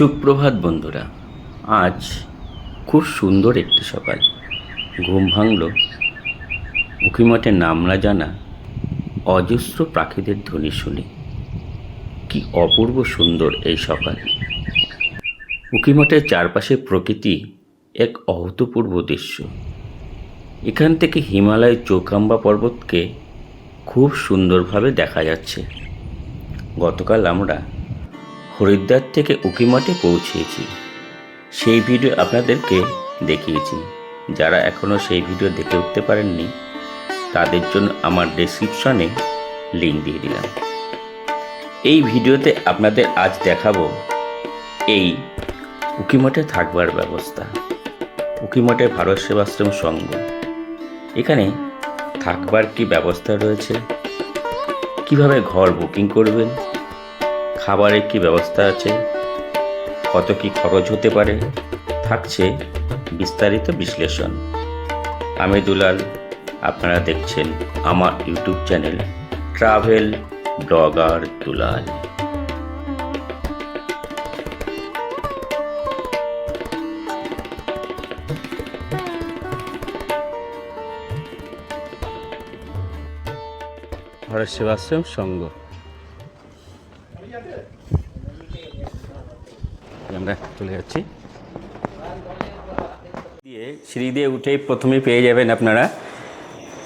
সুপ্রভাত বন্ধুরা, আজ খুব সুন্দর একটি সকাল। ঘুম ভাঙল উকিমঠে নামলা জানা অজস্র পাখিদের ধ্বনি শুনি। কি অপূর্ব সুন্দর এই সকাল। উকিমঠের চারপাশে প্রকৃতি এক অভূতপূর্ব দৃশ্য। এখান থেকে হিমালয় চৌকাম্বা পর্বতকে খুব সুন্দরভাবে দেখা যাচ্ছে। গতকাল আমরা হরিদ্বার থেকে উকিমঠে পৌঁছেছি। সেই ভিডিও আপনাদেরকে দেখিয়েছি। যারা এখনও সেই ভিডিও দেখে উঠতে পারেননি, তাদের জন্য আমার ডেসক্রিপশনে লিঙ্ক দিয়ে দিলাম। এই ভিডিওতে আপনাদের আজ দেখাবো এই উকিমঠে থাকবার ব্যবস্থা। উকিমঠে ভারত সেবাশ্রম সংঘ। এখানে থাকবার কি ব্যবস্থা রয়েছে? কীভাবে ঘর বুকিং করবেন? খাবারের কি ব্যবস্থা আছে? কত কি খরচ হতে পারে? থাকছে বিস্তারিত বিশ্লেষণ। আমি দুলাল, আপনারা দেখছেন আমার YouTube channel travel blogger Dulal. Bharat Sevashram Sangha চলে যাচ্ছি। দিয়ে সিঁড়ি দিয়ে উঠেই প্রথমে পেয়ে যাবেন আপনারা,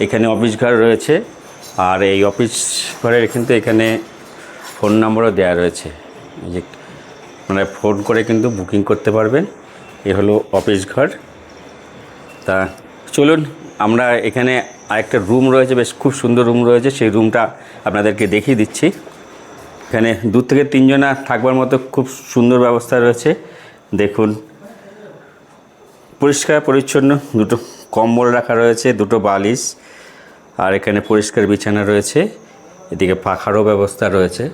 এখানে অফিস ঘর রয়েছে, আর এই অফিস ঘরের কিন্তু এখানে ফোন নম্বরও দেওয়া রয়েছে। যে মানে ফোন করে কিন্তু বুকিং করতে পারবেন, এ হলো অফিস ঘর। তা চলুন, আমরা এখানে আরেকটা রুম রয়েছে, বেশ খুব সুন্দর রুম রয়েছে, সেই রুমটা আপনাদেরকে দেখিয়ে দিচ্ছি। এখানে দু থেকে তিনজনা থাকবার মতো খুব সুন্দর ব্যবস্থা রয়েছে। দেখুন। পরিষ্কার, পরিচ্ছন্ন, দুটো কম্বল রাখা রয়েছে, দুটো বালিশ, আর এখানে পরিষ্কার বিছানা রয়েছে, এদিকে পাখারও ব্যবস্থা রয়েছে।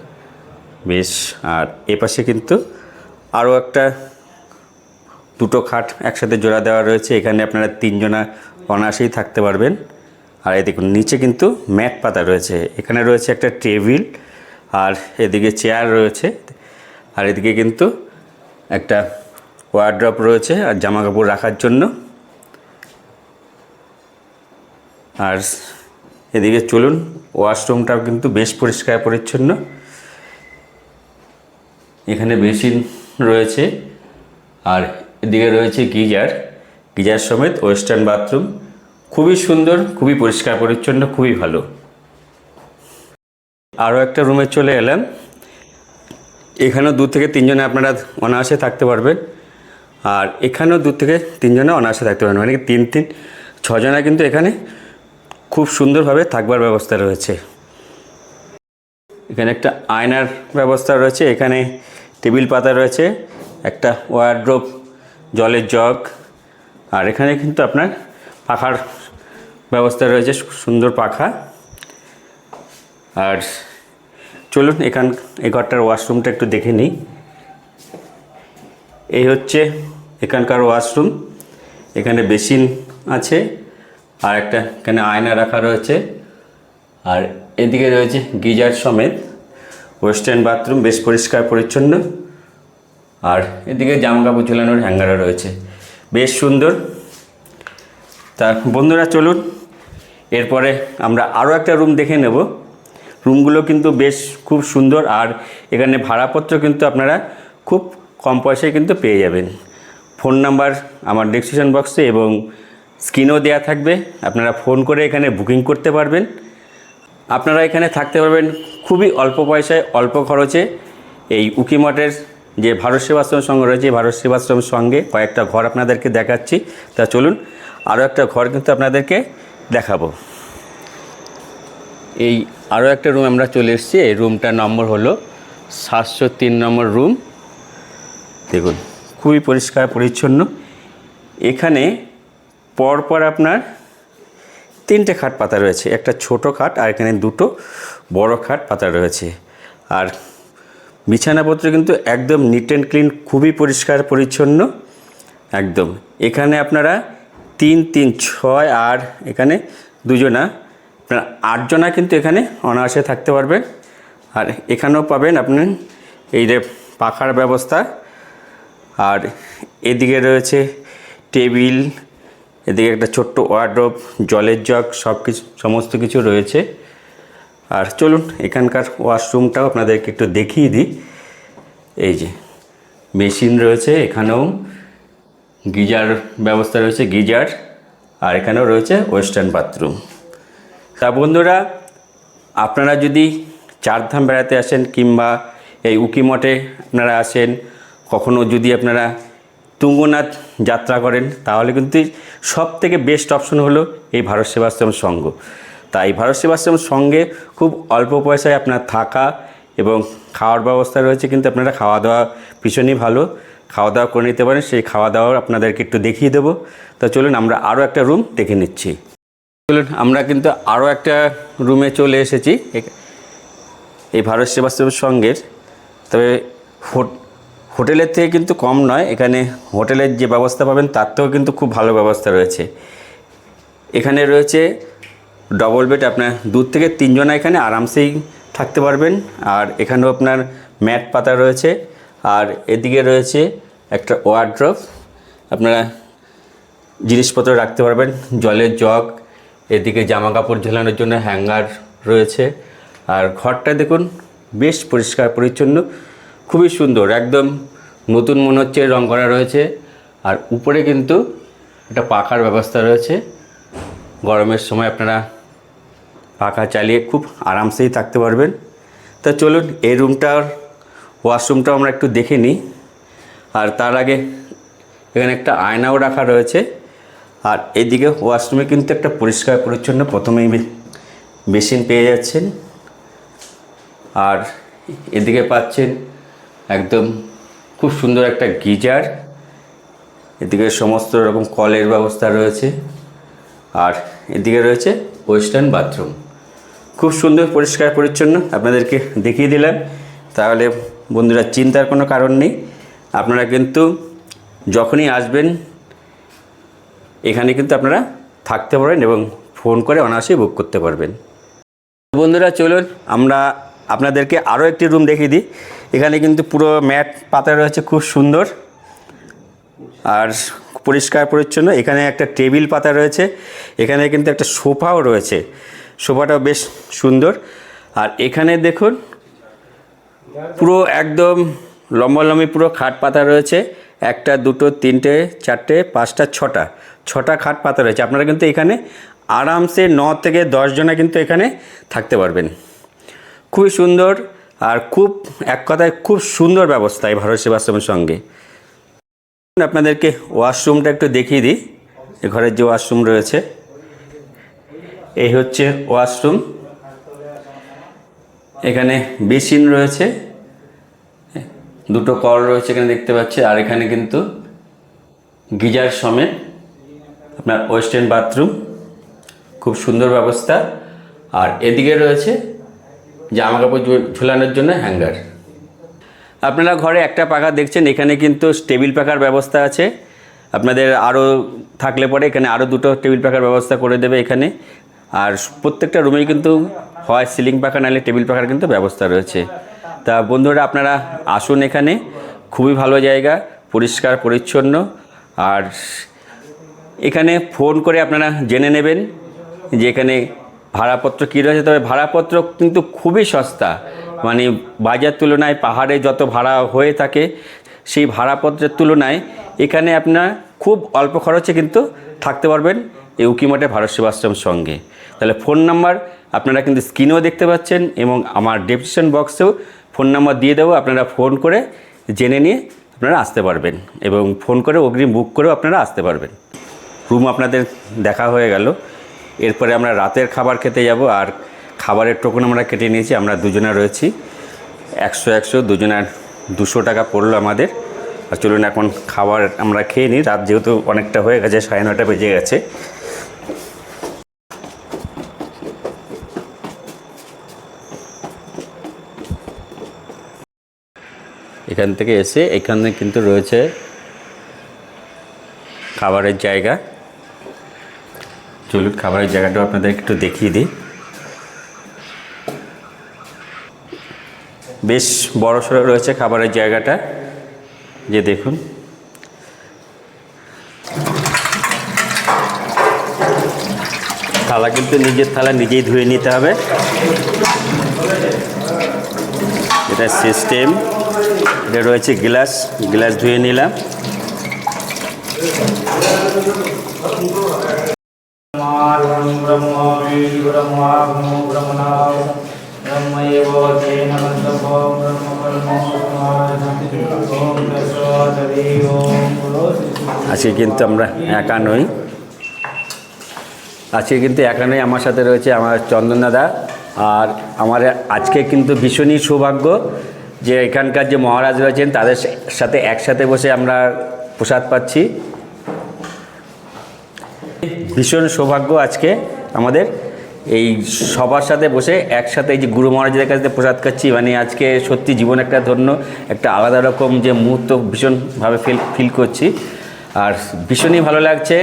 বেশ, আর এপাশে কিন্তু আরও একটা দুটো খাট একসাথে জোড়া দেওয়া রয়েছে, এখানে আপনারা তিনজনা অনায়াসেই থাকতে পারবেন। আর এই দেখুন, নিচে কিন্তু ম্যাট পাতা রয়েছে, এখানে রয়েছে একটা টেবিল, আর এদিকে চেয়ার রয়েছে, আর এদিকে কিন্তু একটা ওয়ার্ড্রপ রয়েছে আর জামা কাপড় রাখার জন্য। আর এদিকে চলুন ওয়াশরুমটাও কিন্তু বেশ পরিষ্কার পরিচ্ছন্ন। এখানে বেসিন রয়েছে। আর এদিকে রয়েছে গিজার। গিজার সমেত ওয়েস্টার্ন বাথরুম। খুবই সুন্দর, খুবই পরিষ্কার পরিচ্ছন্ন, খুবই ভালো। আরও একটা রুমে চলে এলাম। এখানেও দু থেকে তিনজনে আপনারা অনায়াসে থাকতে পারবেন। আর এখানেও দু থেকে তিনজনে অনায়াসে থাকতে পারবেন মানে তিন তিন, ছজনা কিন্তু এখানে খুব সুন্দরভাবে থাকবার ব্যবস্থা রয়েছে। এখানে একটা আয়নার ব্যবস্থা রয়েছে, এখানে টেবিল পাতা রয়েছে, একটা ওয়ারড্রোপ জলের জগ, আর এখানে কিন্তু আপনার পাখার ব্যবস্থা রয়েছে, সুন্দর পাখা। আর চলুন এখান, এই ঘরটার ওয়াশরুমটা একটু দেখে নিই। এই হচ্ছে এখানকার ওয়াশরুম, এখানে বেসিন আছে, আর একটা এখানে আয়না রাখা রয়েছে, আর এদিকে রয়েছে গিজার সমেত, ওয়েস্টার্ন বাথরুম বেশ পরিষ্কার পরিচ্ছন্ন, আর এদিকে জামা কাপড় ঝোলানোর হ্যাঙ্গারও রয়েছে, বেশ সুন্দর। তা বন্ধুরা চলুন, এরপরে আমরা আরও একটা রুম দেখে নেব, রুমগুলো কিন্তু বেশ খুব সুন্দর, আর এখানে ভাড়াপত্র কিন্তু আপনারা খুব কম পয়সায় কিন্তু পেয়ে যাবেন। ফোন নাম্বার আমার ডিসক্রিপশন বক্সে এবং স্ক্রিনও দেওয়া থাকবে। আপনারা ফোন করে এখানে বুকিং করতে পারবেন। আপনারা এখানে থাকতে পারবেন খুবই অল্প পয়সায়, অল্প খরচে। এই উকিমঠের যে ভারত সেবাশ্রম সঙ্গে রয়েছে, ভারত সেবাশ্রম সঙ্গে কয়েকটা ঘর আপনাদেরকে দেখাচ্ছি। তা চলুন, আরও একটা ঘর কিন্তু আপনাদেরকে দেখাবো। এই আরও একটা রুম আমরা চলে এসেছি। এই রুমটার নম্বর হলো সাতশো তিন নম্বর রুম দেখুন। খুবই পরিষ্কার, পরিচ্ছন্ন। এখানে পরপর আপনার তিনটে খাট পাতা রয়েছে। একটা ছোট খাট আর এখানে দুটো বড় খাট পাতা রয়েছে। আর বিছানাপত্র কিন্তু একদম নিট অ্যান্ড ক্লিন খুবই পরিষ্কার, পরিচ্ছন্ন। একদম। এখানে আপনারা তিন তিন, ছয় আর এখানে দুজনা, আপনার আটজনা কিন্তু এখানে অনায়াসে থাকতে পারবেন। আর এখানেও পাবেন আপনি এই যে পাখার ব্যবস্থা। আর এদিকে রয়েছে টেবিল, এদিকে একটা ছোট্ট ওয়ার্ড্রোব, জলের জগ, সব কিছু, সমস্ত কিছু রয়েছে। আর চলুন, এখানকার ওয়াশরুমটাও আপনাদেরকে একটু দেখিয়ে দিই। এই যে, মেশিন রয়েছে এখানেও, গিজার ব্যবস্থা রয়েছে গিজার, আর এখানেও রয়েছে ওয়েস্টার্ন বাথরুম। তা বন্ধুরা, আপনারা যদি চারধাম বেড়াতে আসেন কিংবা এই উকি মঠে আপনারা আসেন কখনো যদি আপনারা তুঙ্গনাথ যাত্রা করেন, তাহলে কিন্তু সব থেকে বেস্ট অপশন হলো এই ভারত সেবাশ্রম সংঘ তাই ভারত সেবাশ্রম সঙ্গে খুব অল্প পয়সায় আপনার থাকা এবং খাওয়ার ব্যবস্থা রয়েছে, কিন্তু আপনারা খাওয়া দাওয়া ভীষণই ভালো। খাওয়া দাওয়া করে নিতে পারেন, সেই খাওয়া দাওয়ার আপনাদেরকে একটু দেখিয়ে দেবো। তা চলুন আমরা আরও একটা রুম দেখে নিচ্ছি। চলুন, আমরা কিন্তু আরও একটা রুমে চলে এসেছি। এই ভারত সেবাশ্রম সঙ্গের। তবে হোটেলের থেকে কিন্তু কম নয়, এখানে হোটেলের যে ব্যবস্থা পাবেন তার থেকেও কিন্তু খুব ভালো ব্যবস্থা রয়েছে। এখানে রয়েছে ডবল বেড আপনার দূর থেকে তিনজনা এখানে আরামসেই থাকতে পারবেন। আর এখানেও আপনার ম্যাট পাতা রয়েছে। আর এদিকে রয়েছে একটা ওয়ার্ড্রপ আপনারা জিনিসপত্র রাখতে পারবেন, জলের জগ, এদিকে জামা কাপড় ঝোলানোর জন্য হ্যাঙ্গার রয়েছে। আর ঘরটা দেখুন, বেশ পরিষ্কার পরিচ্ছন্ন। খুবই সুন্দর, একদম নতুন মনে হচ্ছে, রং করা রয়েছে। আর উপরে কিন্তু একটা পাখার ব্যবস্থা রয়েছে। গরমের সময় আপনারা পাখা চালিয়ে খুব আরামসেই থাকতে পারবেন। তা চলুন, এই রুমটার ওয়াশরুমটাও আমরা একটু দেখে নিই। আর তার আগে এখানে একটা আয়নাও রাখা রয়েছে। আর এদিকে ওয়াশরুমে কিন্তু একটা পরিষ্কার পরিচ্ছন্ন প্রথমেই বেসিন পেয়ে যাচ্ছেন। আর এদিকে পাচ্ছেন একদম খুব সুন্দর একটা গিজার। এদিকে সমস্ত রকম কলের ব্যবস্থা রয়েছে। আর এদিকে রয়েছে ওয়েস্টার্ন বাথরুম। খুব সুন্দর, পরিষ্কার, পরিচ্ছন্ন আপনাদেরকে দেখিয়ে দিলাম। তাহলে বন্ধুরা, চিন্তার কোনো কারণ নেই। আপনারা কিন্তু যখনই আসবেন, এখানে কিন্তু আপনারা থাকতে পারবেন এবং ফোন করে অনায়াসেই বুক করতে পারবেন। বন্ধুরা, চলুন আমরা আপনাদেরকে আরও একটি রুম দেখিয়ে দিই। এখানে কিন্তু পুরো ম্যাট পাতা রয়েছে, খুব সুন্দর। আর পরিষ্কার পরিচ্ছন্ন, এখানে একটা টেবিল পাতা রয়েছে, এখানে কিন্তু একটা সোফাও রয়েছে। সোফাটাও বেশ সুন্দর। আর এখানে দেখুন, পুরো একদম লম্বালম্বি পুরো খাট পাতা রয়েছে, একটা, দুটো, তিনটে, চারটে, পাঁচটা, ছটা ছটা খাট পাতা রয়েছে। আপনারা কিন্তু এখানে আরামসে ন থেকে দশ জনা কিন্তু এখানে থাকতে পারবেন। খুবই সুন্দর আর খুব, এক কথায় খুব সুন্দর ব্যবস্থা এই ভারত সেবাশ্রমের সঙ্গে। আপনাদেরকে ওয়াশরুমটা একটু দেখিয়ে দিই। এ ঘরের যে ওয়াশরুম রয়েছে, এই হচ্ছে ওয়াশরুম। এখানে বেসিন রয়েছে, দুটো কল রয়েছে এখানে দেখতে পাচ্ছি, আর এখানে কিন্তু গিজার সমেত আপনার ওয়েস্টার্ন বাথরুম। খুব সুন্দর ব্যবস্থা। আর এদিকে রয়েছে জামা কাপড় ঝুলানোর জন্য হ্যাঙ্গার। আপনারা ঘরে একটা পাখা দেখছেন, এখানে কিন্তু টেবিল পাখার ব্যবস্থা আছে। আপনাদের আরও থাকলে পরে এখানে আরও দুটো টেবিল পাখার ব্যবস্থা করে দেবে এখানে। আর প্রত্যেকটা রুমেই কিন্তু হয় সিলিং পাখা, নাহলে টেবিল পাখার কিন্তু ব্যবস্থা রয়েছে। তা বন্ধুরা, আপনারা আসুন এখানে। খুবই ভালো জায়গা, পরিষ্কার, পরিচ্ছন্ন। আর এখানে ফোন করে আপনারা জেনে নেবেন যে এখানে ভাড়াপত্র কী রয়েছে? তবে ভাড়াপত্র কিন্তু খুবই সস্তা। মানে বাজার তুলনায় পাহাড়ে যত ভাড়া হয়ে থাকে, সেই ভাড়াপত্রের তুলনায় এখানে আপনার খুব অল্প খরচে কিন্তু থাকতে পারবেন এই উকিমঠে ভারত সেবাশ্রম সঙ্গে। তাহলে ফোন নাম্বার আপনারা কিন্তু স্ক্রিনেও দেখতে পাচ্ছেন এবং আমার ডেসক্রিপশন বক্সেও ফোন নাম্বার দিয়ে দেবো। আপনারা ফোন করে জেনে নিয়ে আপনারা আসতে পারবেন এবং ফোন করে অগ্রিম বুক করেও আপনারা আসতে পারবেন। রুম আপনাদের দেখা হয়ে গেল। এরপরে আমরা রাতের খাবার খেতে যাব আর খাবারের টোকন আমরা কেটে নিয়েছি, আমরা দুজনে রয়েছি। একশো একশো দুজনার দুশো টাকা পড়ল আমাদের। আর চলুন এখন খাবার আমরা খেয়ে নিই। রাত যেহেতু অনেকটা হয়ে গেছে, সাড়ে নটা বেজে গেছে। এখান থেকে এসে এখানে কিন্তু রয়েছে খাবারের জায়গা। চলুন খাবারের জায়গাটাও আপনাদের একটু দেখিয়ে দিই। বেশ বড় সড়ো রয়েছে খাবারের জায়গাটা। যে দেখুন। থালা কিন্তু নিজের থালা নিজেই ধুয়ে নিতে হবে। এটা সিস্টেম। এটা রয়েছে গ্লাস। গ্লাস ধুয়ে নিলাম। ब्रह्म ब्रह्म ब्रह्म ब्रह्मणा ब्रह्मैव तेन मन्तभो ब्रह्म ब्रह्म ओम तस्सदि ओम बोलो আজকে কিন্তু আমরা একা নই আজকে কিন্তু একা নই আমার সাথে রয়েছে আমার চন্দন দাদা আর আমার আজকে কিন্তু ভীষণই সৌভাগ্য যে এখানকার যে মহারাজ রয়েছেন তাদের সাথে একসাথে বসে আমরা প্রসাদ পাচ্ছি ভীষণ সৌভাগ্য আজকে আমাদের। এই সবার সাথে বসে একসাথে এই যে গুরু মহারাজের কাছে প্রসাদ খাচ্ছি মানে আজকে সত্যি জীবন একটা ধন্য, একটা আলাদা রকম যে মুহূর্ত ভীষণভাবে ফিল ফিল করছি। আর ভীষণই ভালো লাগছে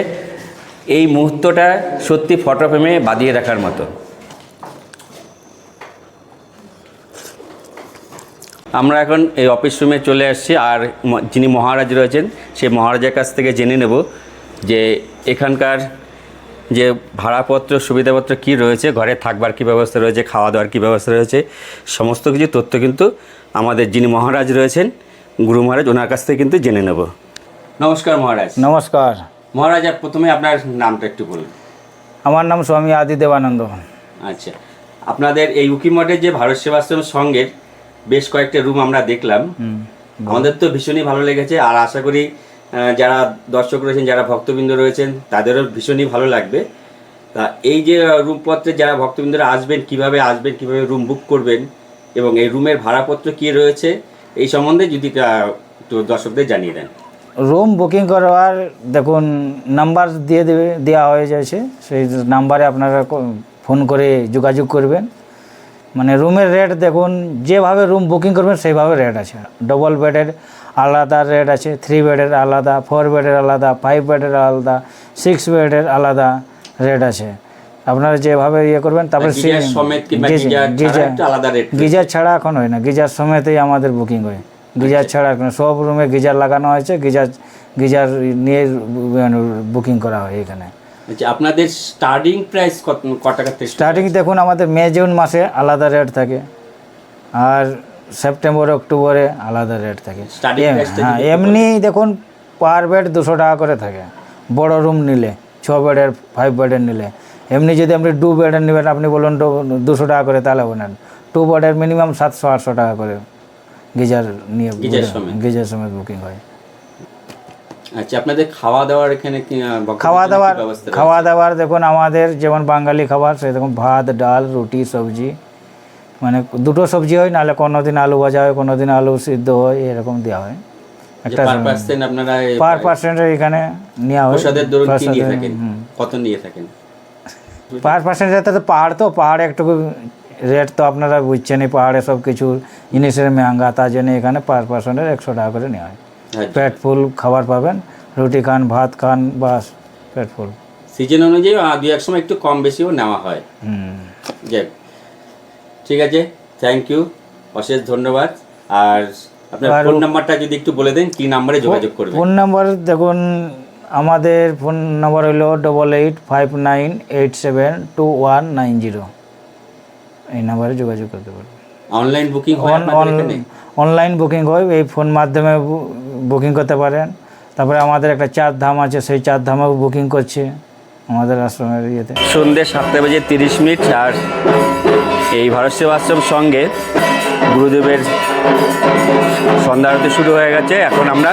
এই মুহূর্তটা সত্যি ফটো ফ্রেমে বাঁধিয়ে রাখার মতো। আমরা এখন এই অফিস রুমে চলে আসছি, আর যিনি মহারাজ রয়েছেন, সেই মহারাজের কাছ থেকে জেনে নেব যে এখানকার যে ভাড়াপত্র সুবিধাপত্র কি রয়েছে ঘরে থাকবার কি ব্যবস্থা রয়েছে খাওয়া দাওয়ার কি ব্যবস্থা রয়েছে সমস্ত কিছু তথ্য কিন্তু আমাদের যিনি মহারাজ রয়েছেন গুরু মহারাজ ওনার কাছ থেকে কিন্তু জেনে নেব। নমস্কার মহারাজ। নমস্কার। মহারাজ প্রথমে আপনার নামটা একটু বলুন। আমার নাম স্বামী আদি দেবানন্দ আচ্ছা। আপনাদের এই উকি মঠের যে ভারত সেবাশ্রম সঙ্গের বেশ কয়েকটা রুম আমরা দেখলাম। আমাদের তো ভীষণই ভালো লেগেছে আর আশা করি যারা দর্শক রয়েছেন, যারা ভক্তবৃন্দ রয়েছেন, তাদেরও ভীষণই ভালো লাগবে। তা এই যে রুমপত্রে যারা ভক্তবৃন্দরা আসবেন, কীভাবে আসবেন, কীভাবে রুম বুক করবেন এবং এই রুমের ভাড়াপত্র কি রয়েছে, এই সম্বন্ধে যদি দর্শকদের জানিয়ে দেন। রুম বুকিং করবার দেখুন, নাম্বার দিয়ে দেবে দেওয়া হয়ে যাচ্ছে। সেই নাম্বারে আপনারা ফোন করে যোগাযোগ করবেন। মানে রুমের রেট দেখুন, যেভাবে রুম বুকিং করবেন, সেইভাবে রেট আছে। ডবল বেডের আলাদা রেট আছে থ্রি বেডের আলাদা ফোর বেডের আলাদা ফাইভ বেডের আলাদা সিক্স বেডের আলাদা রেট আছে। আপনারা যেভাবে ইয়ে করবেন তারপরে গিজার ছাড়া এখন হয় না। গিজার সমেতেই আমাদের বুকিং হয়। গিজার ছাড়া এখন সব রুমে গিজার লাগানো হয়েছে। গিজার গিজার নিয়ে বুকিং করা হয় এখানে। আচ্ছা আপনাদের স্টার্টিং প্রাইস কত টাকা থেকে স্টার্টিং দেখুন আমাদের মে জুন মাসে আলাদা রেট থাকে। আর সেপ্টেম্বর অক্টোবরে আলাদা রেট থাকে। হ্যাঁ এমনি দেখুন পার বেড দুশো টাকা করে থাকে। বড় রুম নিলে ছ বেডের ফাইভ বেডের নিলে। এমনি যদি আপনি টু বেডের নেবেন আপনি বলুন দুশো টাকা করে তাহলে হবে না টু বেডের মিনিমাম সাতশো আটশো টাকা করে গিজার নিয়ে গিজার সমেত। গিজার বুকিং হয়। আচ্ছা আপনাদের খাওয়া দাওয়ার এখানে খাওয়া দাওয়ার খাওয়া দাওয়ার দেখুন আমাদের যেমন বাঙালি খাবার সেরকম ভাত ডাল রুটি সবজি মানে দুটো সবজি হয় নাহলে কোনো দিন আলু ভাজা হয় কোনো দিন আলু সিদ্ধ হয় এরকম দেওয়া হয়। একটা আপনারা পার পার্সেন্টের এখানে নেওয়া হয়। কি নিয়ে থাকেন। কত নিয়ে থাকেন? পার পার্সেন্টের তো পাহাড় তো পাহাড়ে একটু রেট তো আপনারা বুঝছেনই পাহাড়ে সব কিছু জিনিসের মেহাঙ্গা তার জন্য এখানে পার পার্সেন্টের একশো টাকা করে নেওয়া হয়। আচ্ছা। পেট ফুল খাবার পাবেন রুটি খান ভাত খান বাস পেট ফুল সিজন অনুযায়ী দুই এক সময় একটু কম বেশিও নেওয়া হয়। হুম। যাক ঠিক আছে থ্যাংক ইউ অশেষ ধন্যবাদ। আর আপনার ফোন নাম্বারটা যদি একটু বলে দেন কি নাম্বারে যোগাযোগ করবেন? ফোন নাম্বার দেখুন আমাদের ফোন নাম্বার হলো double eight five nine eight seven two one nine zero এই নাম্বারে যোগাযোগ করতে পারবেন। অনলাইন বুকিং হয় অনলাইন বুকিং হয় এই ফোন মাধ্যমে বুকিং করতে পারেন। তারপরে আমাদের একটা চার ধাম আছে সেই চার ধামেও বুকিং করছে আমাদের আশ্রমের ইয়েতে। সন্ধ্যে সাতটা বাজে তিরিশ মিনিট আর এই ভারত সেবাশ্রম সঙ্গে গুরুদেবের সন্ধ্যা আরতি শুরু হয়ে গেছে। এখন আমরা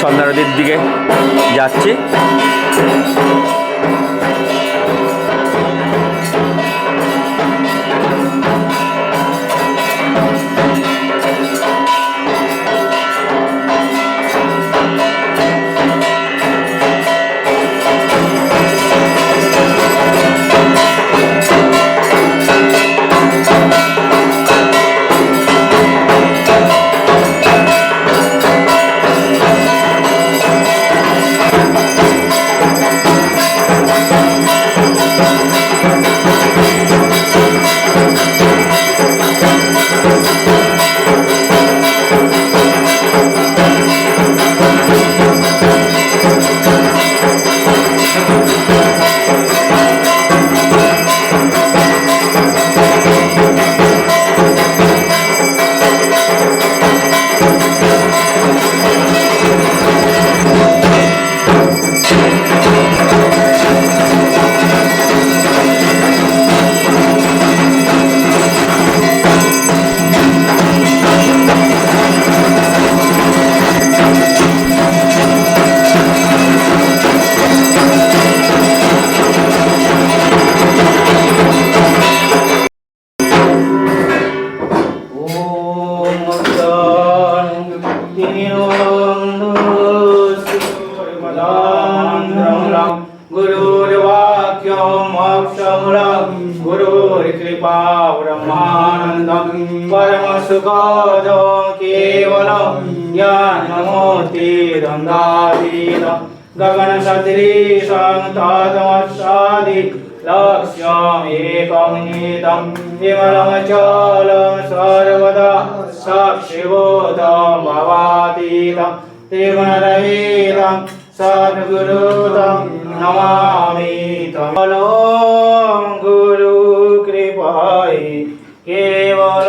সন্ধ্যা আরতির দিকে যাচ্ছি। आनन्दं परमसुखदं केवलं ज्ञानमूर्तिदन्दातीतं गगनसदृशं तदमस्सादि लक्ष्यमेकं नीतं विमलमचलं सर्वदा साक्षिबोधं भवातीतं त्रिगुणरहितं सद्गुरुतं नमामि तमलं কৃপায় কেবল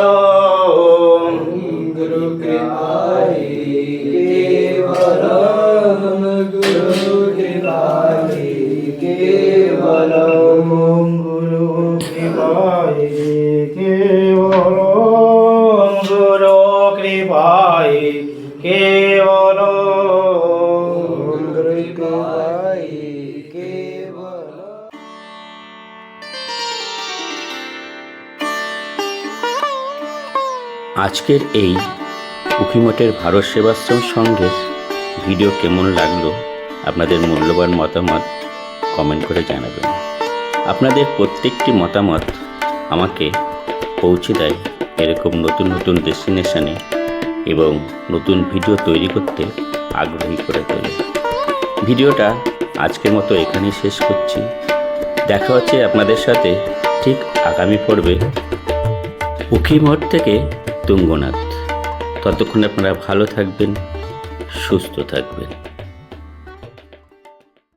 আজকের এই উখিমঠের ভারত সেবাশ্রম সঙ্গের ভিডিও কেমন লাগল? আপনাদের মূল্যবান মতামত কমেন্ট করে জানাবেন। আপনাদের প্রত্যেকটি মতামত আমাকে পৌঁছে দেয় এরকম নতুন নতুন ডেস্টিনেশনে এবং নতুন ভিডিও তৈরি করতে আগ্রহী করে তোলে। ভিডিওটা আজকের মতো এখানেই শেষ করছি। দেখা হচ্ছে আপনাদের সাথে ঠিক আগামী পর্বে। উখিমঠ থেকে তুঙ্গনাথ ততক্ষণ আপনারা ভালো থাকবেন সুস্থ থাকবেন।